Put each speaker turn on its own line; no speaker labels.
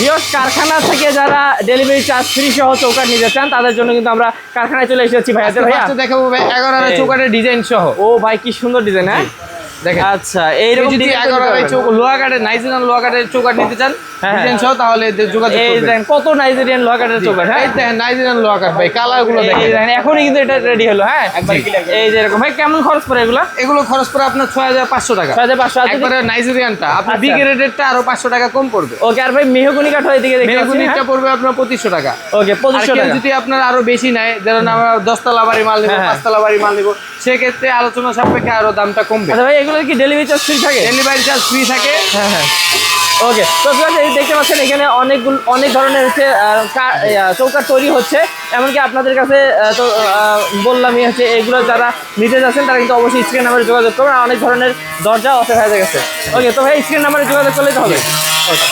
ভিওস কারখানা থেকে যারা ডেলিভারি চার্জ ফ্রি সহ চৌকাট নিতে চান তাদের জন্য কিন্তু আমরা কারখানায় চলে এসেছি ভাইয়া
আজকে
ভাইয়া।
দেখাবো ভাই এগারো। চৌকাটের ডিজাইন সহ।
ও ভাই কি সুন্দর ডিজাইন হ্যাঁ?
দেখেন।
আচ্ছা এইরকম
যদি
design
এগারো
করতে
আনা
পারবেন।
চৌক লোহা কাঠের নাইজেরিয়ান লোহা কাঠের চৌকাট নিতে চান
হ্যাঁ,
ডিজাইন
হ্যাঁ।
সহ তাহলে যোগাযোগ
এই দেখেন কত নাইজেরিয়ান হ্যাঁ?
এই দেখেন নাইজেরিয়ান লোহা কাঠ ভাই কালারগুলো
এই
দেখেন।
দেখেন এখনই কিন্তু এটা রেডি হলো হ্যাঁ?
একবার
এই যে এরকম ভাই কেমন খরচ পড়ে এগুলো?
এগুলো খরচ পড়ে আপনার ছয় হাজার পাঁচশো টাকা।
ছয় হাজার পাঁচশো আর
একবারে নাইজেরিয়ানটা আপনার
আচ্ছা।
বি গ্রেডেরটা আরও পাঁচশো টাকা কম পড়বে।
ওকে আর ভাই মেহগুনি কাঠ এদিকে দেখতে পাচ্ছি,
মেহগুনিটা
হ্যাঁ?
পড়বে আপনার পঁচিশশো টাকা।
ওকে
আর
পঁচিশশো
কেউ
টাকা।
যদি আপনার আরও বেশি নেয় যেমন আমরা দশতলা বাড়ি মাল নিবো
হ্যাঁ, হ্যাঁ।
পাঁচতলা বাড়ি মাল নিবো সেক্ষেত্রে আলোচনা সাপেক্ষে আরও দামটা কমবে।
আচ্ছা ভাই এগুলো কি ডেলিভারি চার্জ ফ্রি থাকে?
ডেলিভারি চার্জ ফ্রি থাকে।
হ্যাঁ হ্যাঁ। ওকে তো দেখতে পাচ্ছেন এখানে অনেকগুলো অনেক ধরনের হচ্ছে আহ, কা- এই, আহ, চৌকাঠ তৈরি হচ্ছে। এমনকি আপনাদের কাছে তো বললামই হচ্ছে এগুলো যারা নিতে যাচ্ছেন তারা কিন্তু অবশ্যই স্ক্রিন নাম্বারে যোগাযোগ করবেন। আর অনেক ধরনের দরজা অফার হয়ে গেছে ওকে তো ভাই স্ক্রিন নাম্বারে যোগাযোগ করলেই তো হবে। ওকে